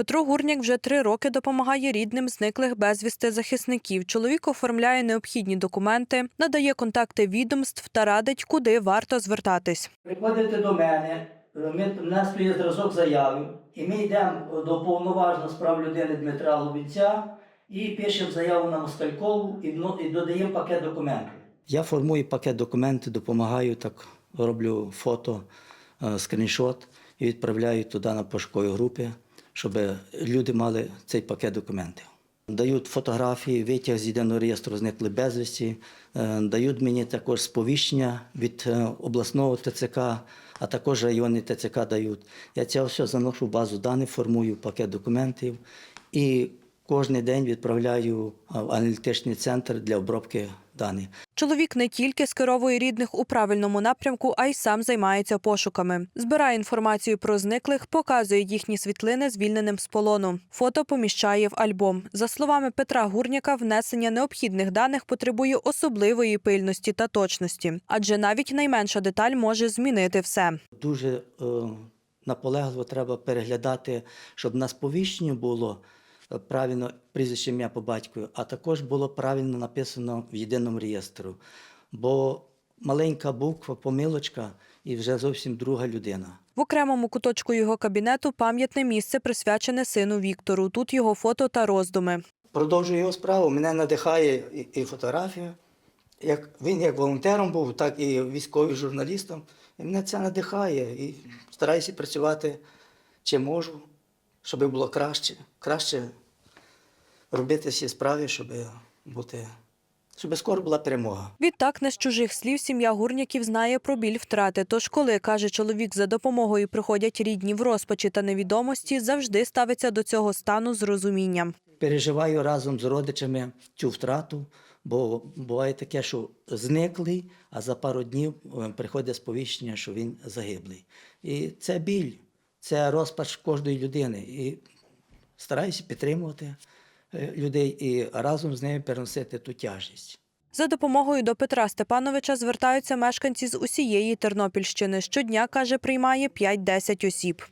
Петро Гурняк вже три роки допомагає рідним зниклих безвісти захисників. Чоловік оформляє необхідні документи, надає контакти відомств та радить, куди варто звертатись. Приходите до мене, в нас є зразок заяви, і ми йдемо до повноважного справ людини Дмитра Лубінця і пишемо заяву на Москалькову і, додаємо пакет документів. Я формую пакет документів, допомагаю, так роблю фото, е, скріншот і відправляю туди на пошукові групи, щоб люди мали цей пакет документів. Дають фотографії, витяг з єдиного реєстру зникли безвісті, е, дають мені також сповіщення від е, обласного ТЦК, а також районні ТЦК дають. Я це все заношу в базу даних, формую пакет документів і кожен день відправляю в аналітичний центр для обробки даних. Чоловік не тільки скеровує рідних у правильному напрямку, а й сам займається пошуками. Збирає інформацію про зниклих, показує їхні світлини звільненим з полону. Фото поміщає в альбом. За словами Петра Гурняка, внесення необхідних даних потребує особливої пильності та точності, адже навіть найменша деталь може змінити все. Дуже е, наполегливо треба переглядати, щоб на сповіщенні було правильно прізвище ім'я по батькові, а також було правильно написано в єдиному реєстру. Бо маленька буква, помилочка і вже зовсім друга людина. В окремому куточку його кабінету пам'ятне місце присвячене сину Віктору. Тут його фото та роздуми. Продовжую його справу. Мене надихає і, фотографія. Як він як волонтером був, так і військовим журналістом. І мене це надихає. І стараюся працювати чим можу, щоб було краще. Краще робити всі справи, щоб бути, щоб скоро була перемога. Відтак, не з чужих слів, сім'я гурняків знає про біль втрати. Тож, коли каже чоловік, за допомогою приходять рідні в розпачі та невідомості, завжди ставиться до цього стану з розумінням. Переживаю разом з родичами цю втрату, бо буває таке, що зниклий, а за пару днів е, приходить сповіщення, що він загиблий. І це біль, це розпач кожної людини. І стараюся підтримувати е, людей і разом з ними переносити ту тяжість. За допомогою до Петра Степановича звертаються мешканці з усієї Тернопільщини. Щодня, каже, приймає 5-10 осіб.